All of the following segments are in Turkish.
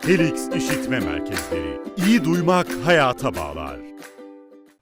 Helix İşitme Merkezleri. İyi duymak hayata bağlar.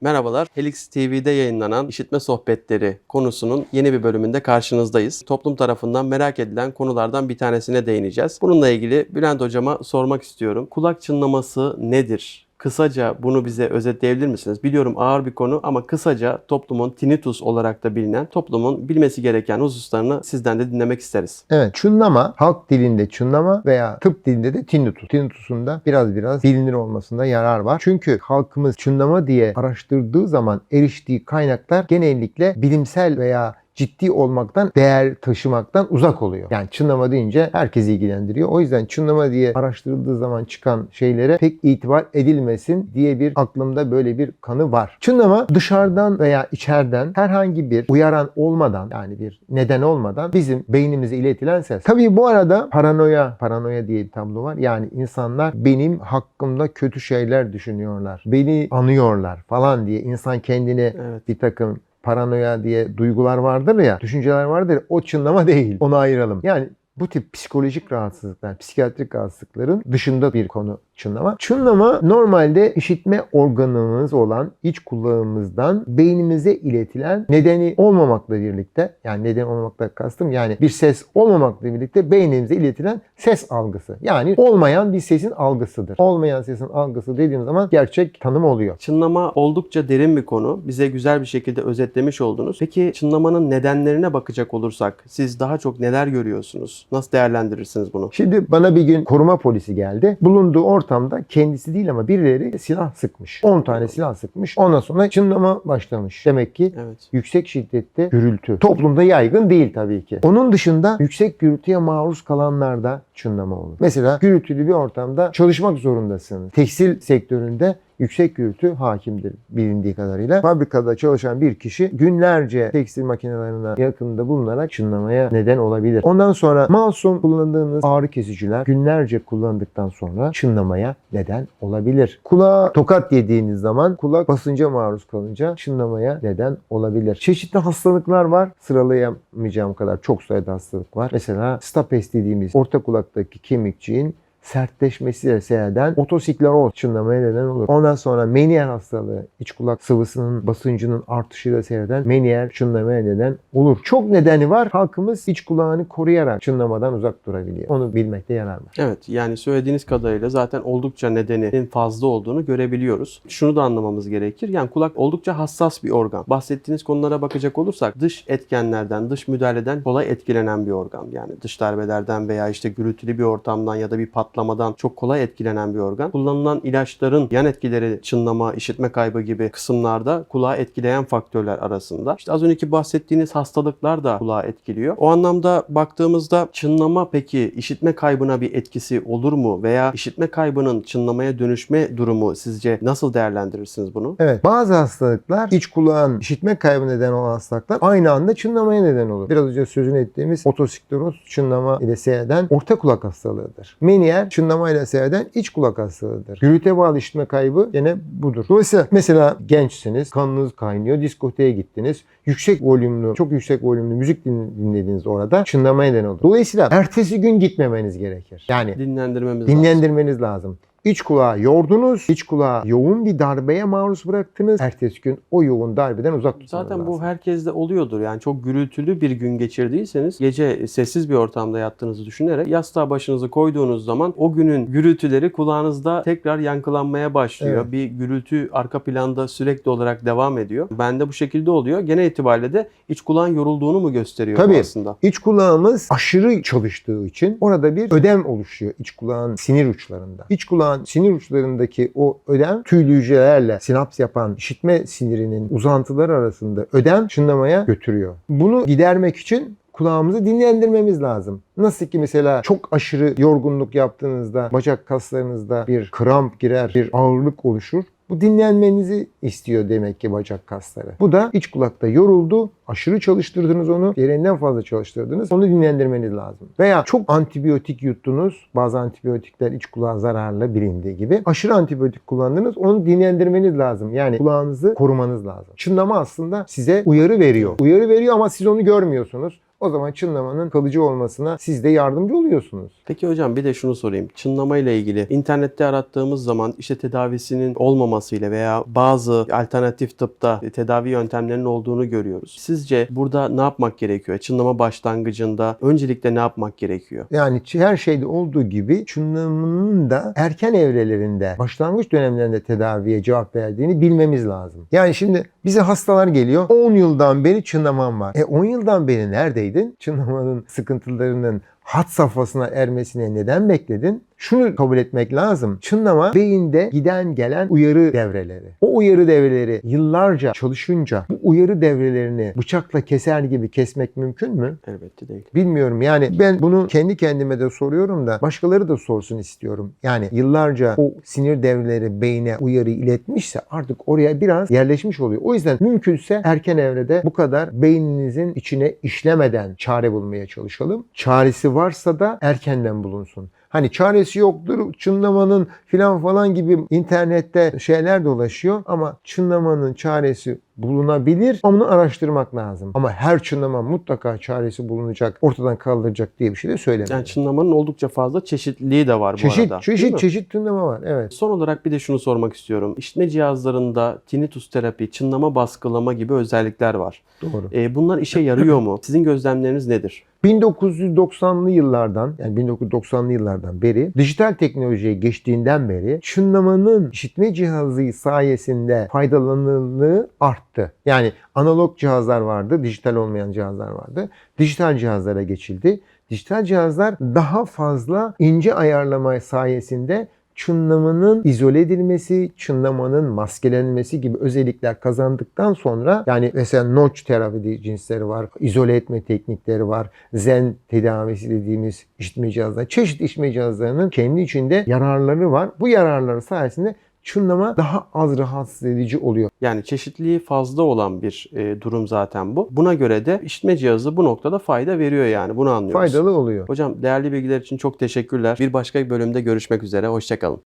Merhabalar. Helix TV'de yayınlanan işitme sohbetleri konusunun yeni bir bölümünde karşınızdayız. Toplum tarafından merak edilen konulardan bir tanesine değineceğiz. Bununla ilgili Bülent hocama sormak istiyorum. Kulak çınlaması nedir? Kısaca bunu bize özetleyebilir misiniz? Biliyorum ağır bir konu ama kısaca toplumun tinnitus olarak da bilinen toplumun bilmesi gereken hususlarını sizden de dinlemek isteriz. Evet, çınlama halk dilinde çınlama veya tıp dilinde de tinnitus. Tinnitus'un da biraz biraz bilinir olmasında yarar var. Çünkü halkımız çınlama diye araştırdığı zaman eriştiği kaynaklar genellikle bilimsel veya ciddi olmaktan, değer taşımaktan uzak oluyor. Yani çınlama deyince herkes ilgilendiriyor. O yüzden çınlama diye araştırıldığı zaman çıkan şeylere pek itibar edilmesin diye bir aklımda böyle bir kanı var. Çınlama dışarıdan veya içeriden herhangi bir uyaran olmadan yani bir neden olmadan bizim beynimize iletilen ses. Tabii bu arada paranoya, paranoya diye bir tablo var. Yani insanlar benim hakkımda kötü şeyler düşünüyorlar. Beni anıyorlar falan diye insan kendini Evet. bir takım paranoya diye duygular vardır ya, düşünceler vardır. O çınlama değil. Onu ayıralım. Yani bu tip psikolojik rahatsızlıklar, psikiyatrik rahatsızlıkların dışında bir konu çınlama. Çınlama normalde işitme organımız olan iç kulağımızdan beynimize iletilen nedeni olmamakla birlikte yani neden olmamakla kastım yani bir ses olmamakla birlikte beynimize iletilen ses algısı. Yani olmayan bir sesin algısıdır. Olmayan sesin algısı dediğim zaman gerçek tanım oluyor. Çınlama oldukça derin bir konu. Bize güzel bir şekilde özetlemiş oldunuz. Peki çınlamanın nedenlerine bakacak olursak siz daha çok neler görüyorsunuz? Nasıl değerlendirirsiniz bunu? Şimdi bana bir gün koruma polisi geldi. Bulunduğu ortamda kendisi değil ama birileri silah sıkmış. 10 tane silah sıkmış. Ondan sonra çınlama başlamış. Demek ki Evet. yüksek şiddette gürültü. Toplumda yaygın değil tabii ki. Onun dışında yüksek gürültüye maruz kalanlarda çınlama olur. Mesela gürültülü bir ortamda çalışmak zorundasınız. Tekstil sektöründe yüksek gürültü hakimdir bilindiği kadarıyla. Fabrikada çalışan bir kişi günlerce tekstil makinelerine yakında bulunarak çınlamaya neden olabilir. Ondan sonra masum kullandığınız ağrı kesiciler günlerce kullandıktan sonra çınlamaya neden olabilir. Kulağa tokat yediğiniz zaman kulak basınca maruz kalınca çınlamaya neden olabilir. Çeşitli hastalıklar var. Sıralayamayacağım kadar çok sayıda hastalık var. Mesela stapes dediğimiz orta kulaktaki kemikçiğin sertleşmesiyle seyreden otosikleroz çınlamaya neden olur. Ondan sonra meniyer hastalığı, iç kulak sıvısının basıncının artışıyla seyreden meniyer çınlamaya neden olur. Çok nedeni var. Halkımız iç kulağını koruyarak çınlamadan uzak durabiliyor. Onu bilmekte yarar var. Evet yani söylediğiniz kadarıyla zaten oldukça nedeninin fazla olduğunu görebiliyoruz. Şunu da anlamamız gerekir. Yani kulak oldukça hassas bir organ. Bahsettiğiniz konulara bakacak olursak dış etkenlerden, dış müdahaleden kolay etkilenen bir organ. Yani dış darbelerden veya işte gürültülü bir ortamdan ya da bir patlamadan çok kolay etkilenen bir organ. Kullanılan ilaçların yan etkileri çınlama, işitme kaybı gibi kısımlarda kulağı etkileyen faktörler arasında. İşte az önceki bahsettiğiniz hastalıklar da kulağı etkiliyor. O anlamda baktığımızda çınlama peki işitme kaybına bir etkisi olur mu? Veya işitme kaybının çınlamaya dönüşme durumu sizce nasıl değerlendirirsiniz bunu? Evet. Bazı hastalıklar iç kulağın işitme kaybı neden olan hastalıklar aynı anda çınlamaya neden olur. Biraz önce sözünü ettiğimiz otosikleroz çınlama ile seyreden orta kulak hastalığıdır. Meniyer çınlama ile seyreden iç kulak hastalığıdır. Gürültüye bağlı işitme kaybı gene budur. Dolayısıyla mesela gençsiniz, kanınız kaynıyor, diskoteye gittiniz. Yüksek volümlü, çok yüksek volümlü müzik din- dinlediniz orada çınlamaya neden olur. Dolayısıyla ertesi gün gitmemeniz gerekir. Yani Dinlendirmemiz lazım. dinlendirmeniz lazım. İç kulağı yordunuz, iç kulağı yoğun bir darbeye maruz bıraktınız. Ertesi gün o yoğun darbeden uzak tutmanız Zaten lazım. bu herkeste oluyordur. Yani çok gürültülü bir gün geçirdiyseniz gece sessiz bir ortamda yattığınızı düşünerek yastığa başınızı koyduğunuz zaman o günün gürültüleri kulağınızda tekrar yankılanmaya başlıyor. Evet. Bir gürültü arka planda sürekli olarak devam ediyor. Bende bu şekilde oluyor. Genel itibariyle de iç kulağın yorulduğunu mu gösteriyor Tabii. aslında? İç kulağımız aşırı çalıştığı için orada bir ödem oluşuyor iç kulağın sinir uçlarında. İç kulağın sinir uçlarındaki o ödem tüylü hücrelerle sinaps yapan işitme sinirinin uzantıları arasında ödem çınlamaya götürüyor. Bunu gidermek için kulağımızı dinlendirmemiz lazım. Nasıl ki mesela çok aşırı yorgunluk yaptığınızda bacak kaslarınızda bir kramp girer, bir ağırlık oluşur. Bu dinlenmenizi istiyor demek ki bacak kasları. Bu da iç kulakta yoruldu, aşırı çalıştırdınız onu, gereğinden fazla çalıştırdınız. Onu dinlendirmeniz lazım. Veya çok antibiyotik yuttunuz. Bazı antibiyotikler iç kulağa zararlı bilindiği gibi. Aşırı antibiyotik kullandınız. Onu dinlendirmeniz lazım. Yani kulağınızı korumanız lazım. Çınlama aslında size uyarı veriyor. Uyarı veriyor ama siz onu görmüyorsunuz. O zaman çınlamanın kalıcı olmasına siz de yardımcı oluyorsunuz. Peki hocam bir de şunu sorayım. Çınlama ile ilgili internette arattığımız zaman işte tedavisinin olmamasıyla veya bazı alternatif tıpta tedavi yöntemlerinin olduğunu görüyoruz. Sizce burada ne yapmak gerekiyor? Çınlama başlangıcında öncelikle ne yapmak gerekiyor? Yani her şeyde olduğu gibi çınlamanın da erken evrelerinde, başlangıç dönemlerinde tedaviye cevap verdiğini bilmemiz lazım. Yani şimdi bize hastalar geliyor. 10 yıldan beri çınlamam var. E 10 yıldan beri neredeydin? Çınlamanın sıkıntılarının hat safhasına ermesine neden bekledin? Şunu kabul etmek lazım. Çınlama beyinde giden gelen uyarı devreleri. O uyarı devreleri yıllarca çalışınca bu uyarı devrelerini bıçakla keser gibi kesmek mümkün mü? Elbette değil. Bilmiyorum yani ben bunu kendi kendime de soruyorum da başkaları da sorsun istiyorum. Yani yıllarca o sinir devreleri beyne uyarı iletmişse artık oraya biraz yerleşmiş oluyor. O yüzden mümkünse erken evrede bu kadar beyninizin içine işlemeden çare bulmaya çalışalım. Çaresi varsa da erkenden bulunsun. Hani çaresi yoktur, çınlamanın filan falan gibi internette şeyler dolaşıyor ama çınlamanın çaresi bulunabilir ama bunu araştırmak lazım. Ama her çınlama mutlaka çaresi bulunacak, ortadan kaldıracak diye bir şey de söylemiyorum. Yani çınlamanın oldukça fazla çeşitliliği de var bu çeşit arada. çeşit çeşit çınlama var. Evet. Son olarak bir de şunu sormak istiyorum. İşitme cihazlarında tinnitus terapi, çınlama baskılama gibi özellikler var. Doğru. E, bunlar işe yarıyor mu? Sizin gözlemleriniz nedir? 1990'lı yıllardan yani 1990'lı yıllardan beri dijital teknolojiye geçtiğinden beri çınlamanın işitme cihazı sayesinde faydalanırlığı arttı. Yani analog cihazlar vardı, dijital olmayan cihazlar vardı. Dijital cihazlara geçildi. Dijital cihazlar daha fazla ince ayarlama sayesinde çınlamanın izole edilmesi, çınlamanın maskelenmesi gibi özellikler kazandıktan sonra yani mesela notch terapi cinsleri var, izole etme teknikleri var, zen tedavisi dediğimiz işitme cihazları, çeşitli işitme cihazlarının kendi içinde yararları var. Bu yararları sayesinde çınlama daha az rahatsız edici oluyor. Yani çeşitliliği fazla olan bir e, durum zaten bu. Buna göre de işitme cihazı bu noktada fayda veriyor yani. Bunu anlıyoruz. Faydalı oluyor. Hocam değerli bilgiler için çok teşekkürler. Bir başka bir bölümde görüşmek üzere. Hoşçakalın.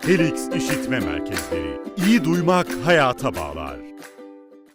Helix İşitme Merkezleri. İyi duymak hayata bağlar.